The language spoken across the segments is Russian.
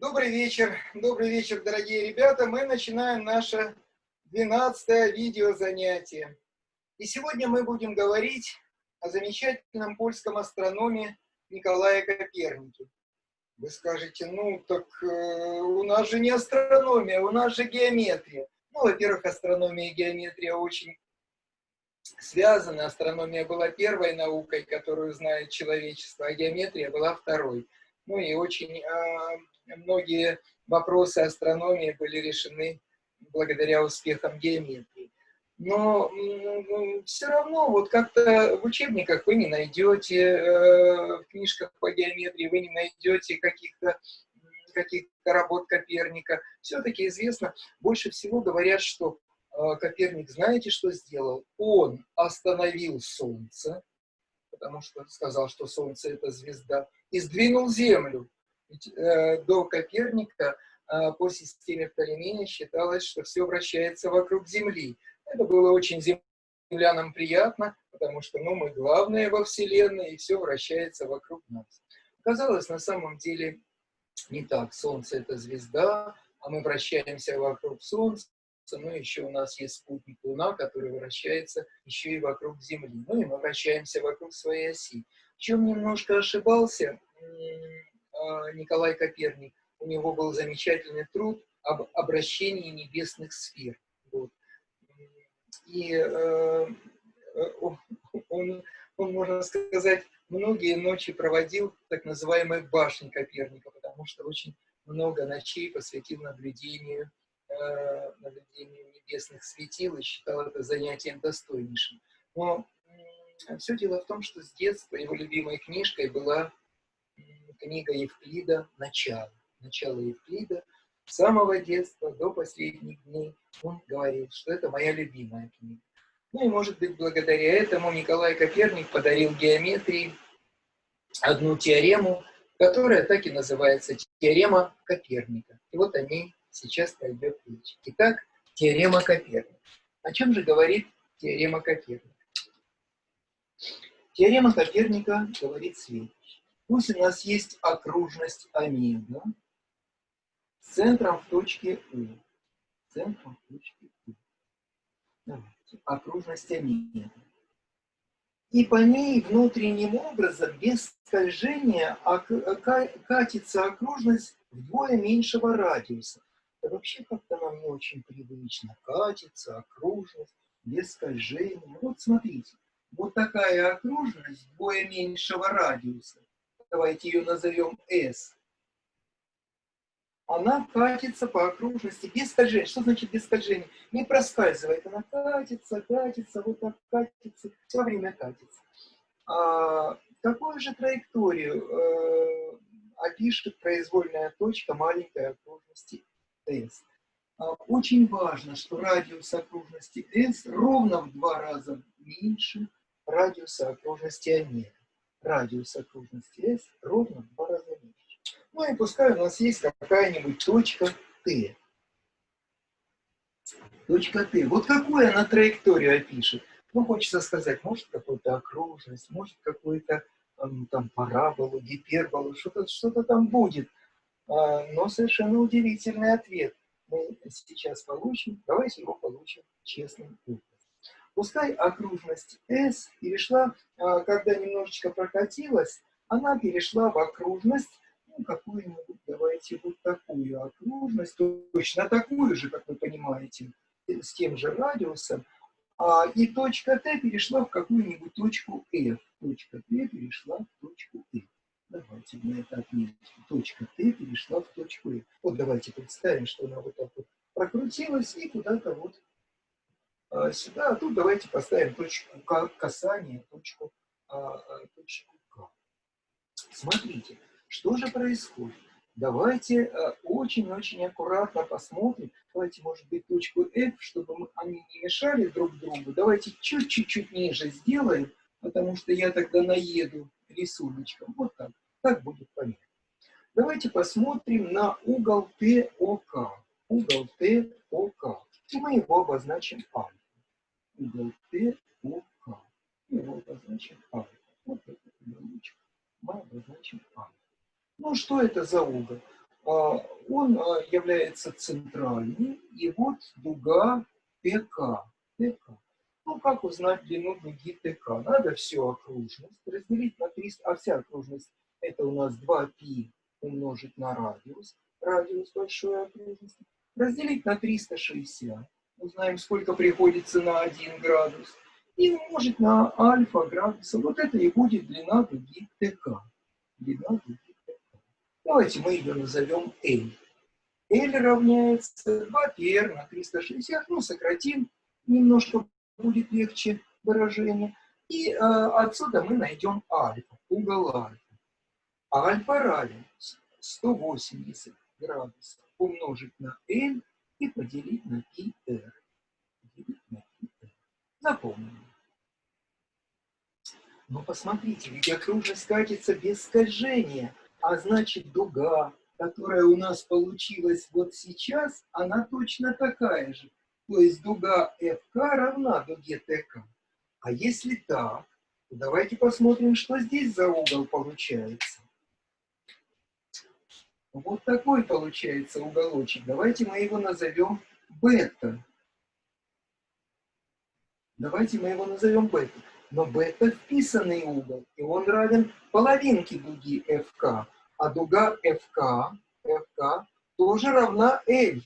Добрый вечер, добрый вечер, дорогие ребята. Мы начинаем наше 12 видео занятие. И сегодня мы будем говорить о замечательном польском астрономе Николае Копернике. Вы скажете, ну так э, у нас же не астрономия, у нас же геометрия. Ну, во-первых, астрономия и геометрия очень связаны. Астрономия была первой наукой, которую знает человечество, а геометрия была второй. Ну и очень э, многие вопросы астрономии были решены благодаря успехам геометрии. Но все равно вот как-то в учебниках вы не найдете, э, в книжках по геометрии вы не найдете каких-то каких работ Коперника. Все-таки известно, больше всего говорят, что э, Коперник, знаете, что сделал? Он остановил Солнце, потому что сказал, что Солнце – это звезда, и сдвинул Землю. Ведь э, до Коперника э, по системе Птолемея считалось, что все вращается вокруг Земли. Это было очень землянам приятно, потому что ну, мы главные во Вселенной, и все вращается вокруг нас. Казалось, на самом деле не так. Солнце – это звезда, а мы вращаемся вокруг Солнца. Ну, еще у нас есть спутник Луна, который вращается еще и вокруг Земли. Ну, и мы вращаемся вокруг своей оси. В чем немножко ошибался а, Николай Коперник. У него был замечательный труд об обращении небесных сфер. Вот. И э, он, он, можно сказать, многие ночи проводил в так называемой башне Коперника, потому что очень много ночей посвятил наблюдению, э, наблюдению небесных светил и считал это занятием достойнейшим. Но все дело в том, что с детства его любимой книжкой была книга Евклида «Начало». Начало Евклида. С самого детства до последних дней он говорил, что это моя любимая книга. Ну и, может быть, благодаря этому Николай Коперник подарил геометрии одну теорему, которая так и называется теорема Коперника. И вот о ней сейчас пойдет речь. Итак, теорема Коперника. О чем же говорит теорема Коперника? Теорема Коперника говорит следующее. Пусть у нас есть окружность омега с центром в точке У. Центром в точке У. Давайте. Окружность омега. И по ней внутренним образом, без скольжения, катится окружность вдвое меньшего радиуса. Вообще как-то нам не очень привычно. Катится окружность без скольжения. Вот смотрите, вот такая окружность вдвое меньшего радиуса давайте ее назовем S, она катится по окружности без скольжения. Что значит без скольжения? Не проскальзывает, она катится, катится, вот так катится, все время катится. А, какую же траекторию э, опишет произвольная точка маленькой окружности S? А, очень важно, что радиус окружности S ровно в два раза меньше радиуса окружности омега радиус окружности S ровно в два раза меньше. Ну и пускай у нас есть какая-нибудь точка Т. Точка Т. Вот какую она траекторию опишет? Ну, хочется сказать, может, какую-то окружность, может, какую-то там параболу, гиперболу, что-то что, -то, там будет. А, но совершенно удивительный ответ мы сейчас получим. Давайте его получим честным образом. Пускай окружность S перешла, а, когда немножечко прокатилась, она перешла в окружность, ну, какую-нибудь, давайте вот такую окружность, точно такую же, как вы понимаете, с тем же радиусом, а, и точка Т перешла в какую-нибудь точку F. Точка Т перешла в точку F. Давайте мы это отметим. Точка Т перешла в точку F. Вот давайте представим, что она вот так вот прокрутилась и куда-то вот а, сюда, а тут давайте поставим точку касания, точку, а, а, точку К. Смотрите, что же происходит? Давайте очень-очень аккуратно посмотрим. Давайте, может быть, точку F, чтобы мы, они не мешали друг другу. Давайте чуть-чуть ниже сделаем, потому что я тогда наеду рисуночком. Вот так. Так будет понятно. Давайте посмотрим на угол ТОК. Угол ТОК. И мы его обозначим А угол Т по К. Его обозначим А. Вот этот уголочек мы обозначим А. Ну, что это за угол? он является центральным, и вот дуга ТК. ТК. Ну, как узнать длину дуги ТК? Надо всю окружность разделить на 300, а вся окружность это у нас 2π умножить на радиус, радиус большой окружности, разделить на 360, узнаем, сколько приходится на 1 градус, и умножить на альфа градуса. Вот это и будет длина дуги ТК. Длина дуги ТК. Давайте мы ее назовем L. L равняется 2πr на 360, ну, сократим, немножко будет легче выражение. И э, отсюда мы найдем альфа, угол альфа. Альфа равен 180 градусов умножить на L и поделить на πr. Поделить. Но посмотрите, ведь окружность катится без скольжения, а значит дуга, которая у нас получилась вот сейчас, она точно такая же. То есть дуга FK равна дуге ТК. А если так, то давайте посмотрим, что здесь за угол получается. Вот такой получается уголочек. Давайте мы его назовем бета. Давайте мы его назовем бета. Но бета вписанный угол, и он равен половинке дуги FK. А дуга FK, FK тоже равна L.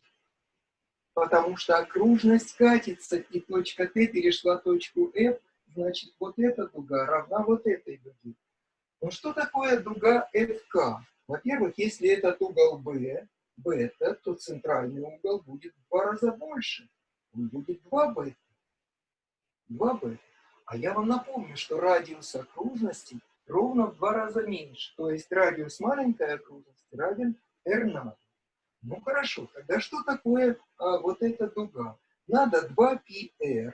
Потому что окружность катится, и точка Т перешла точку F, значит, вот эта дуга равна вот этой дуге. Ну что такое дуга FK? Во-первых, если этот угол B, бета, то центральный угол будет в два раза больше. Он будет 2 бета. 2 бета. А я вам напомню, что радиус окружности ровно в два раза меньше. То есть радиус маленькой окружности равен r на. Ну хорошо, тогда что такое а, вот эта дуга? Надо 2πr,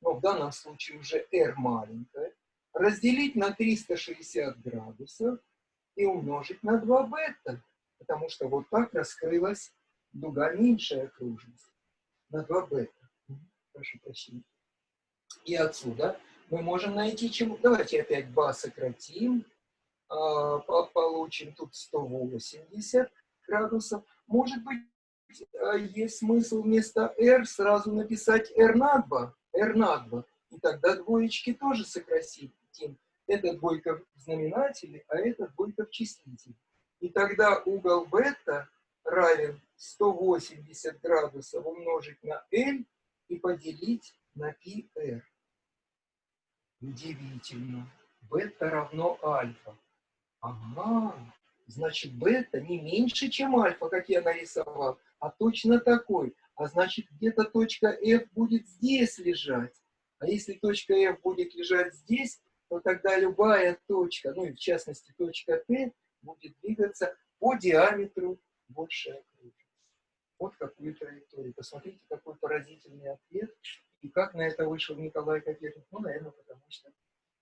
но в данном случае уже r маленькая, разделить на 360 градусов и умножить на 2 бета, потому что вот так раскрылась дуга меньшая окружность на 2 бета. Прошу прощения. И отсюда мы можем найти чему. Давайте опять ба сократим. А, получим тут 180 градусов. Может быть, а, есть смысл вместо r сразу написать r на 2. r на 2. И тогда двоечки тоже сократим. Это двойка в знаменателе, а это двойка в числителе. И тогда угол бета равен 180 градусов умножить на L и поделить на πr. Удивительно. Бета равно альфа. Ага, значит бета не меньше, чем альфа, как я нарисовал, а точно такой. А значит где-то точка F будет здесь лежать. А если точка F будет лежать здесь, то тогда любая точка, ну и в частности точка Т, будет двигаться по диаметру большей окружности. Вот какую траекторию. Посмотрите, какой поразительный ответ. И как на это вышел Николай Коперник? Ну, наверное, потому что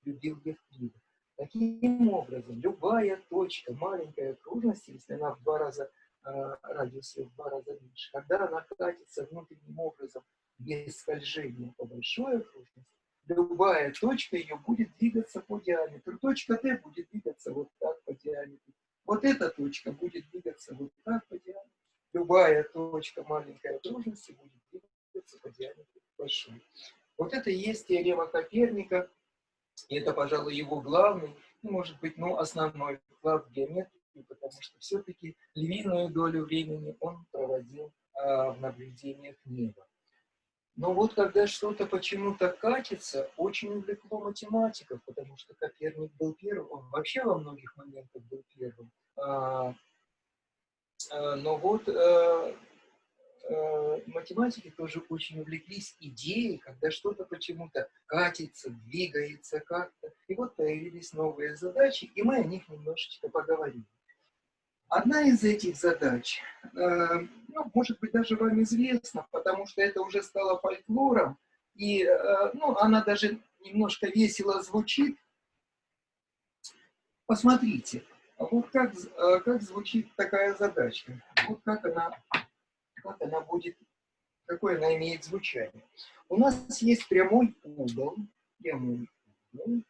любил Евклида. Таким образом, любая точка маленькой окружности, если она в два раза э, радиусе в два раза меньше, когда она катится внутренним образом без скольжения по большой окружности, любая точка ее будет двигаться по диаметру. Точка Т будет двигаться вот так по диаметру. Вот эта точка будет двигаться вот так по диаметру. Любая точка маленькой окружности будет двигаться по диаметру большой. Вот это и есть теорема Коперника. И это, пожалуй, его главный, ну, может быть, ну, основной вклад в геометрию, потому что все-таки львиную долю времени он проводил а, в наблюдениях неба. Но вот когда что-то почему-то катится, очень увлекло математиков, потому что Коперник был первым, он вообще во многих моментах был первым. А, а, но вот а, математики тоже очень увлеклись идеей, когда что-то почему-то катится, двигается как-то. И вот появились новые задачи, и мы о них немножечко поговорим. Одна из этих задач, э, ну, может быть, даже вам известна, потому что это уже стало фольклором, и э, ну, она даже немножко весело звучит. Посмотрите, вот как, э, как звучит такая задачка, вот как она, как она будет, какое она имеет звучание. У нас есть прямой угол, прямой угол,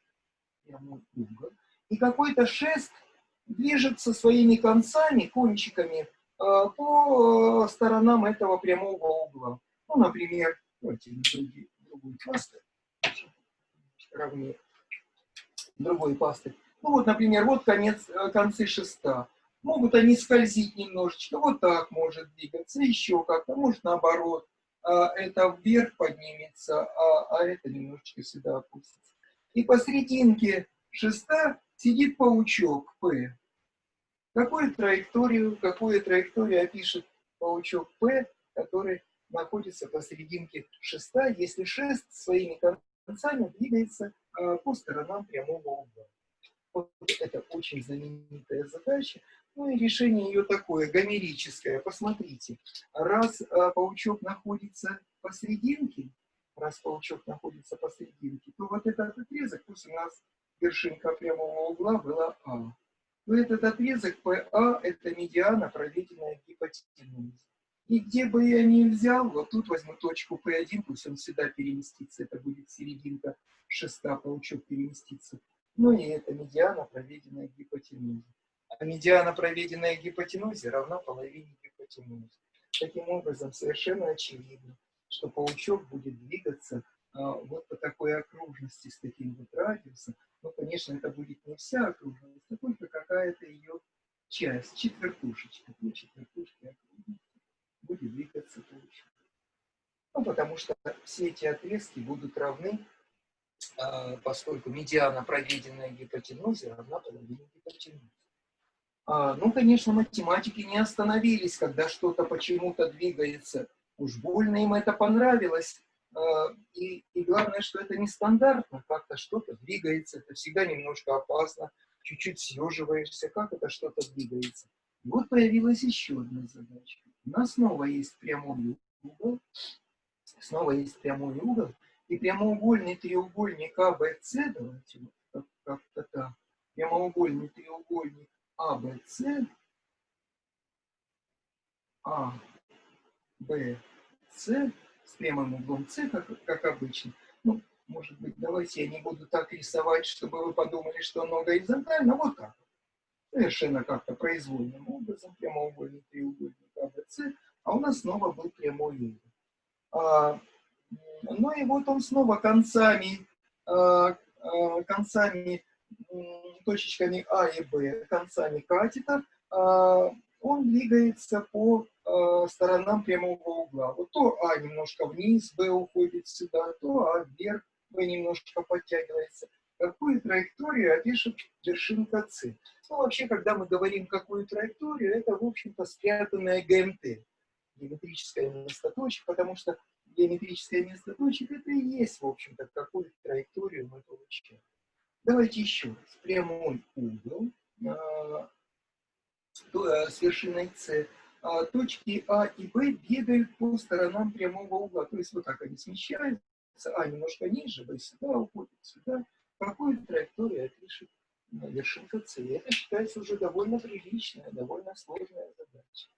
прямой угол, и какой-то шест движется своими концами, кончиками по сторонам этого прямого угла. Ну, например, давайте другие, другую пасту, равнее другой пасты. Ну вот, например, вот конец, концы шеста. Могут они скользить немножечко, вот так может двигаться, еще как-то, может наоборот. А это вверх поднимется, а, а это немножечко сюда опустится. И посерединке шеста сидит паучок П. Какую траекторию, какую траекторию опишет паучок П, который находится посерединке шеста, если шест своими концами двигается э, по сторонам прямого угла. Вот это очень знаменитая задача. Ну и решение ее такое, гомерическое. Посмотрите, раз а, паучок находится посерединке, раз паучок находится посерединке, то вот этот отрезок, пусть у нас вершинка прямого угла была А. Но этот отрезок ПА – это медиана, проведенная гипотенузой. И где бы я ни взял, вот тут возьму точку P1, пусть он сюда переместится, это будет серединка шеста, паучок переместится. Ну и это медиана, проведенная гипотенузой а медиана, проведенная гипотенузе, равна половине гипотенузы. Таким образом, совершенно очевидно, что паучок будет двигаться а, вот по такой окружности с таким вот радиусом. Но, конечно, это будет не вся окружность, а только какая-то ее часть, четвертушечка. Две четвертушки окружности будет двигаться паучок. Ну, потому что все эти отрезки будут равны, а, поскольку медиана, проведенная гипотенузе, равна половине гипотенузы. А, ну, конечно, математики не остановились, когда что-то почему-то двигается. Уж больно им это понравилось. А, и, и главное, что это нестандартно. Как-то что-то двигается. Это всегда немножко опасно. Чуть-чуть съеживаешься. Как это что-то двигается? И вот появилась еще одна задача. У нас снова есть прямой угол. Снова есть прямой угол. И прямоугольный треугольник АБЦ, давайте вот как-то так, прямоугольный треугольник а, Б, С, А, Б, С с прямым углом С, как, как обычно. Ну, может быть, давайте я не буду так рисовать, чтобы вы подумали, что оно горизонтально. Вот так. Совершенно как-то произвольным образом. Прямоугольный треугольник АБЦ. А у нас снова был прямой угол. А, ну и вот он снова концами, а, а, концами точечками А и Б, концами катета, он двигается по а, сторонам прямого угла. Вот то А немножко вниз, Б уходит сюда, то А вверх, Б немножко подтягивается. Какую траекторию опишет вершинка С? Ну, вообще, когда мы говорим какую траекторию, это, в общем-то, спрятанная ГМТ, геометрическое место точек, потому что геометрическое место точек это и есть, в общем-то, какую траекторию мы получаем. Давайте еще раз. Прямой угол а, э, с вершиной С. А, точки А и Б бегают по сторонам прямого угла. То есть вот так они смещаются. А немножко ниже, Б сюда уходит, сюда. Какую траекторию опишет вершинка С. Это считается уже довольно приличная, довольно сложная задача.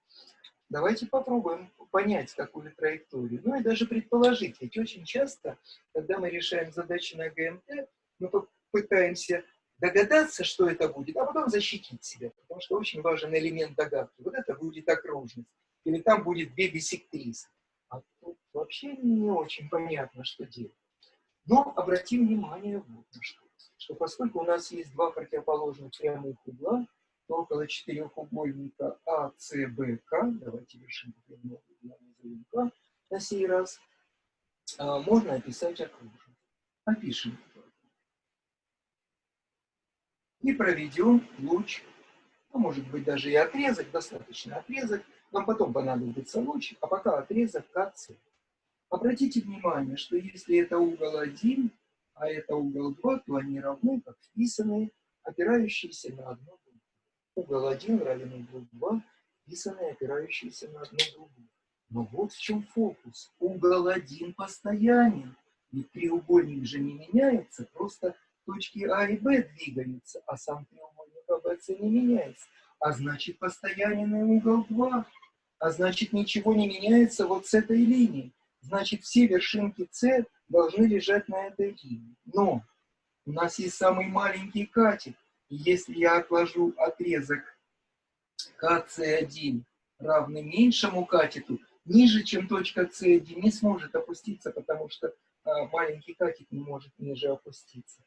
Давайте попробуем понять какую траекторию. Ну и даже предположить. Ведь очень часто, когда мы решаем задачи на ГМТ, мы пытаемся догадаться, что это будет, а потом защитить себя, потому что очень важен элемент догадки. Вот это будет окружность, или там будет две бисектрисы. А тут вообще не очень понятно, что делать. Но обратим внимание вот на что. Что поскольку у нас есть два противоположных прямых угла, то около четырехугольника АЦБК, давайте вершину прямого угла на сей раз, а, можно описать окружность. Опишем и проведем луч, ну, может быть даже и отрезок, достаточно отрезок, нам потом понадобится луч, а пока отрезок КЦ. Обратите внимание, что если это угол 1, а это угол 2, то они равны, как вписанные, опирающиеся на одну другую. Угол 1 равен углу 2, вписанные, опирающиеся на одну другую. Но вот в чем фокус. Угол 1 постоянен, ведь треугольник же не меняется, просто точки А и Б двигаются, а сам треугольник АБЦ не меняется. А значит, постоянный угол 2. А значит, ничего не меняется вот с этой линии. Значит, все вершинки С должны лежать на этой линии. Но у нас есть самый маленький катет. И если я отложу отрезок КС1 равны меньшему катету, ниже, чем точка C1 не сможет опуститься, потому что а, маленький катет не может ниже опуститься.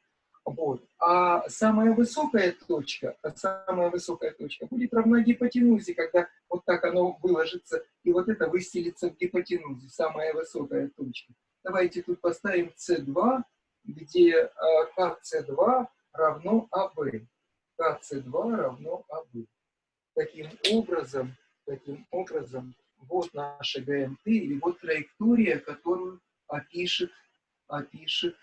Вот. А самая высокая точка, а самая высокая точка будет равна гипотенузе, когда вот так оно выложится, и вот это выстелится в гипотенузе, самая высокая точка. Давайте тут поставим C2, где э, KC2 равно AB. KC2 равно AB. Таким образом, таким образом, вот наша ГМТ, или вот траектория, которую опишет, опишет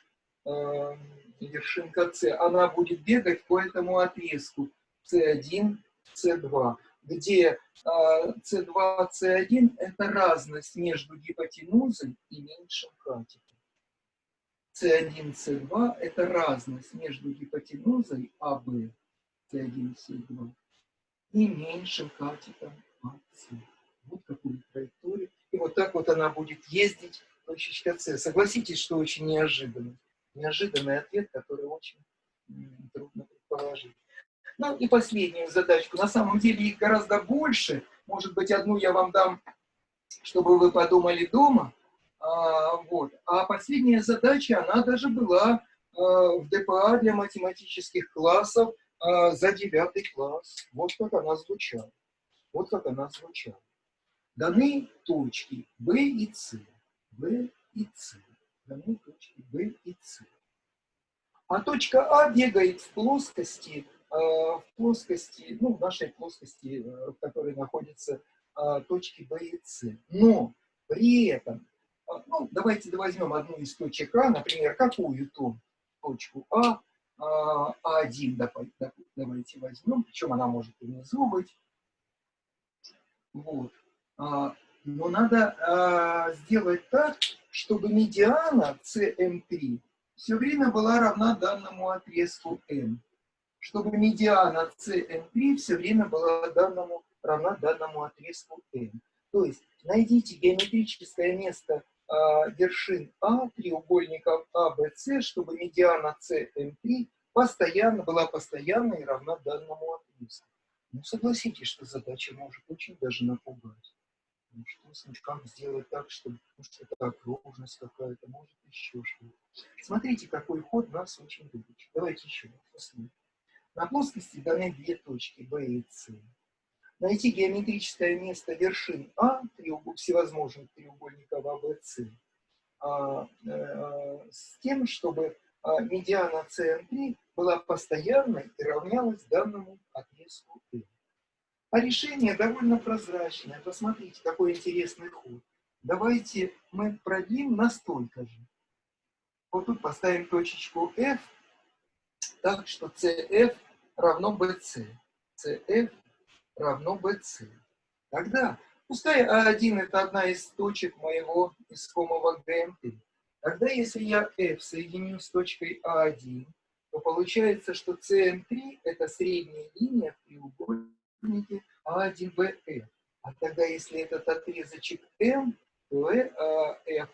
э, вершинка С. Она будет бегать по этому отрезку С1, С2, где С2, С1 это разность между гипотенузой и меньшим катетом. С1, С2 это разность между гипотенузой АБ, С1, С2 и меньшим катетом АС. Вот какую траекторию. И вот так вот она будет ездить, точечка С. Согласитесь, что очень неожиданно. Неожиданный ответ, который очень трудно предположить. Ну и последнюю задачку. На самом деле их гораздо больше. Может быть, одну я вам дам, чтобы вы подумали дома. А, вот. а последняя задача, она даже была а, в ДПА для математических классов а, за девятый класс. Вот как она звучала. Вот как она звучала. Даны точки B и C. B и C. Даны точки B C. А точка А бегает в плоскости, э, в плоскости, ну, в нашей плоскости, э, в которой находятся э, точки Б и С. Но при этом, ну, давайте возьмем одну из точек А, например, какую-то точку А, А1, давайте возьмем, причем она может и внизу быть. Вот. А, но надо а, сделать так, чтобы медиана CM3 все время была равна данному отрезку m. Чтобы медиана CM3 все время была данному, равна данному отрезку m. То есть найдите геометрическое место а, вершин А, треугольников ABC, чтобы медиана CM3 постоянно была постоянной и равна данному отрезку. Ну, согласитесь, что задача может очень даже напугать. Ну, что, как сделать так, чтобы, может, это окружность какая-то, может, еще что-то. Смотрите, какой ход нас очень выучит. Давайте еще раз. На плоскости даны две точки, B и C. Найти геометрическое место вершин А, треугол, всевозможных треугольников ABC, а, э, с тем, чтобы а, медиана CM3 была постоянной и равнялась данному отрезку M. А решение довольно прозрачное. Посмотрите, какой интересный ход. Давайте мы продлим настолько же. Вот тут поставим точечку F, так что CF равно BC. CF равно BC. Тогда, пускай А1 это одна из точек моего искомого ГМТ. Тогда, если я F соединю с точкой А1, то получается, что CM3 это средняя линия в треугольнике треугольнике А1БФ. А тогда, если этот отрезочек М, то F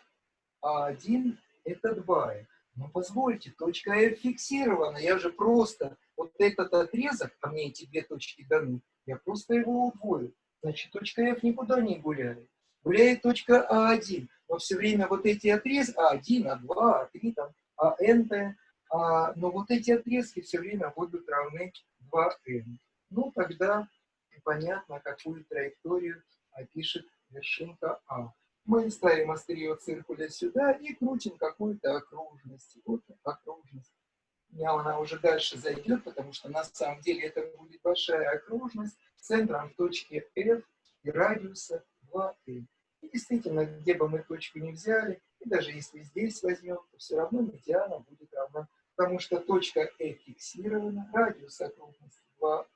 А1 это 2F. Но позвольте, точка F фиксирована. Я же просто вот этот отрезок, а мне эти две точки даны, я просто его удвою. Значит, точка F никуда не гуляет. Гуляет точка А1. Но все время вот эти отрезки, А1, А2, А3, там, АНТ, а, но вот эти отрезки все время будут равны 2N. Ну, тогда понятно, какую траекторию опишет вершинка А. Мы ставим острие циркуля сюда и крутим какую-то окружность. Вот окружность. У она уже дальше зайдет, потому что на самом деле это будет большая окружность с центром в точке F и радиуса 2 И действительно, где бы мы точку не взяли, и даже если здесь возьмем, то все равно медиана будет равна, потому что точка F фиксирована, радиус окружности 2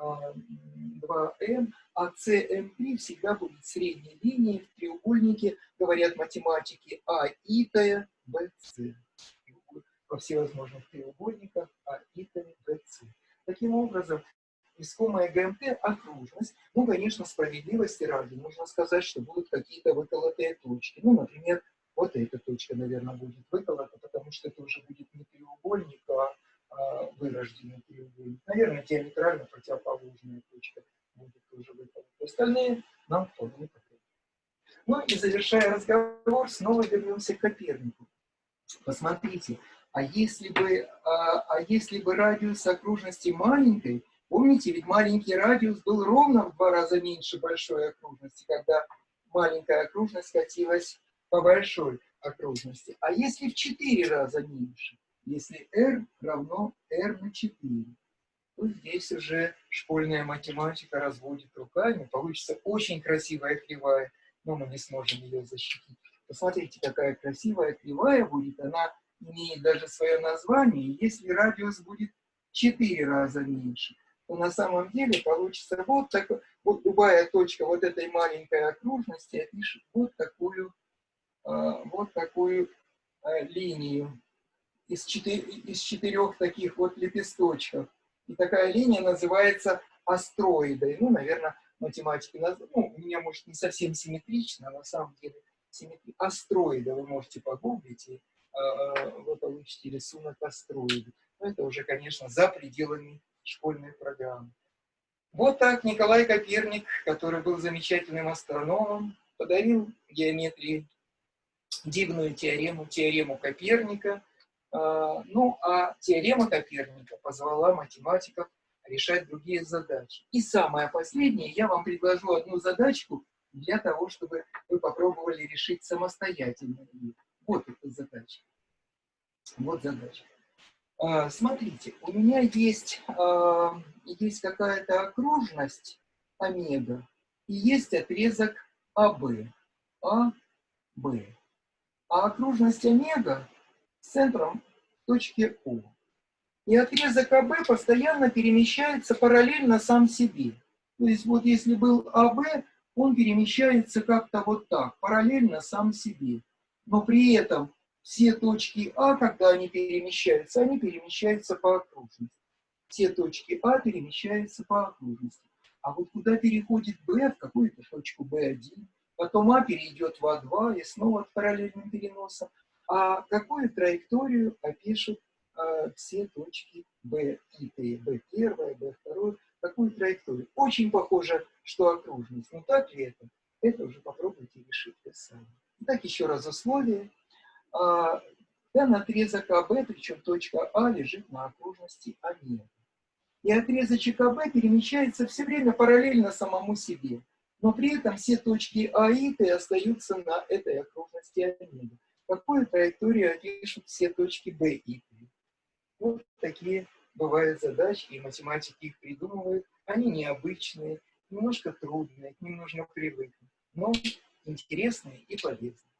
2m, а CM3 всегда будет средней линией в треугольнике, говорят математики, А итая, Б, С. Во всевозможных треугольниках А итая, Б, С. Таким образом, искомая ГМТ – окружность. Ну, конечно, справедливости ради нужно сказать, что будут какие-то выколотые точки. Ну, например, вот эта точка, наверное, будет выколота, потому что это уже будет не треугольник, а а, вырожденный треугольник. Наверное, диаметрально противоположная точка будет тоже выполнена. Остальные нам вполне подходит. Ну и завершая разговор, снова вернемся к Копернику. Посмотрите, а если бы, а, а если бы радиус окружности маленькой, помните, ведь маленький радиус был ровно в два раза меньше большой окружности, когда маленькая окружность катилась по большой окружности. А если в четыре раза меньше, если r равно r на 4, то здесь уже школьная математика разводит руками, получится очень красивая кривая, но мы не сможем ее защитить. Посмотрите, какая красивая кривая будет, она имеет даже свое название, если радиус будет 4 раза меньше, то на самом деле получится вот так, вот любая точка вот этой маленькой окружности опишет вот такую, а, вот такую а, линию из, четыре, из четырех таких вот лепесточков. И такая линия называется астроидой. Ну, наверное, математики, ну, у меня, может, не совсем симметрично, а на самом деле симметри... астроида вы можете погуглить, и э, вы получите рисунок астроида. Но это уже, конечно, за пределами школьной программы. Вот так Николай Коперник, который был замечательным астрономом, подарил геометрии дивную теорему, теорему Коперника. А, ну, а теорема Коперника позвала математиков решать другие задачи. И самое последнее, я вам предложу одну задачку для того, чтобы вы попробовали решить самостоятельно Вот эта задача. Вот задача. А, смотрите, у меня есть, а, есть какая-то окружность омега и есть отрезок АБ. АБ. А окружность омега центром в точке О. И отрезок АБ постоянно перемещается параллельно сам себе. То есть вот если был АБ, он перемещается как-то вот так, параллельно сам себе. Но при этом все точки А, когда они перемещаются, они перемещаются по окружности. Все точки А перемещаются по окружности. А вот куда переходит Б, в какую-то точку B1, потом А перейдет в А2 и снова параллельным переносом, а какую траекторию опишут а, все точки B и Т, B1, B2, какую траекторию. Очень похоже, что окружность. Но так ли это? Это уже попробуйте решить вы сами. Итак, еще раз условия а, данный отрезок АБ, причем точка А лежит на окружности омега. И отрезочек АБ перемещается все время параллельно самому себе. Но при этом все точки А и Т остаются на этой окружности омега. Какую траекторию опишут все точки Б и Т? Вот такие бывают задачи, и математики их придумывают. Они необычные, немножко трудные, к ним нужно привыкнуть, но интересные и полезные.